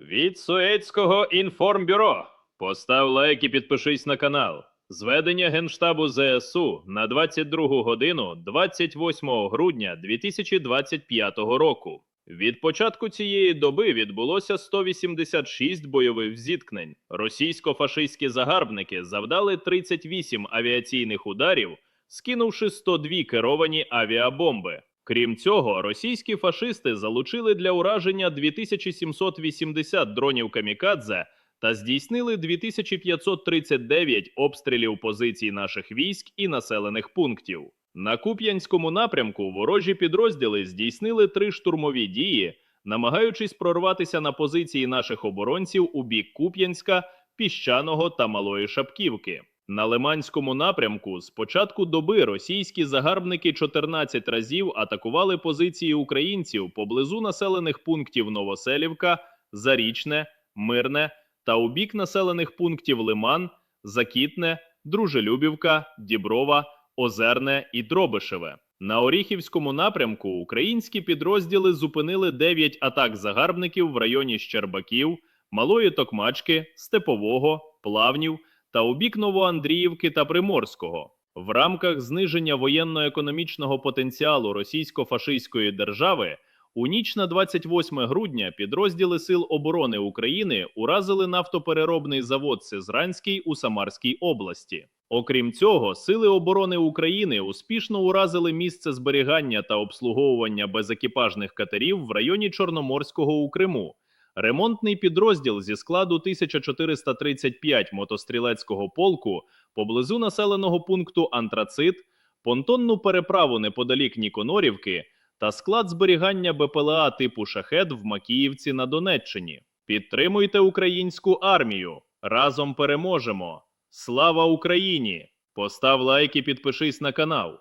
Від Суецького інформбюро. Постав лайк і підпишись на канал. Зведення Генштабу ЗСУ на 22 годину 28 грудня 2025 року. Від початку цієї доби відбулося 186 бойових зіткнень. Російсько-фашистські загарбники завдали 38 авіаційних ударів, скинувши 102 керовані авіабомби. Крім цього, російські фашисти залучили для ураження 2780 дронів камікадзе та здійснили 2539 обстрілів позицій наших військ і населених пунктів. На Куп'янському напрямку ворожі підрозділи здійснили три штурмові дії, намагаючись прорватися на позиції наших оборонців у бік Куп'янська, Піщаного та Малої Шапківки. На Лиманському напрямку з початку доби російські загарбники 14 разів атакували позиції українців поблизу населених пунктів Новоселівка, Зарічне, Мирне та у бік населених пунктів Лиман, Закітне, Дружелюбівка, Діброва, Озерне і Дробишеве. На Оріхівському напрямку українські підрозділи зупинили 9 атак загарбників в районі Щербаків, Малої Токмачки, Степового, Плавнів та у бік Новоандріївки та Приморського. В рамках зниження воєнно-економічного потенціалу російсько-фашистської держави у ніч на 28 грудня підрозділи Сил оборони України уразили нафтопереробний завод Сизранський у Самарській області. Окрім цього, Сили оборони України успішно уразили місце зберігання та обслуговування безекіпажних катерів в районі Чорноморського у Криму. Ремонтний підрозділ зі складу 1435 мотострілецького полку поблизу населеного пункту Антрацит, понтонну переправу неподалік Ніконорівки та склад зберігання БПЛА типу Шахед в Макіївці на Донеччині. Підтримуйте українську армію. Разом переможемо. Слава Україні! Постав лайк і підпишись на канал.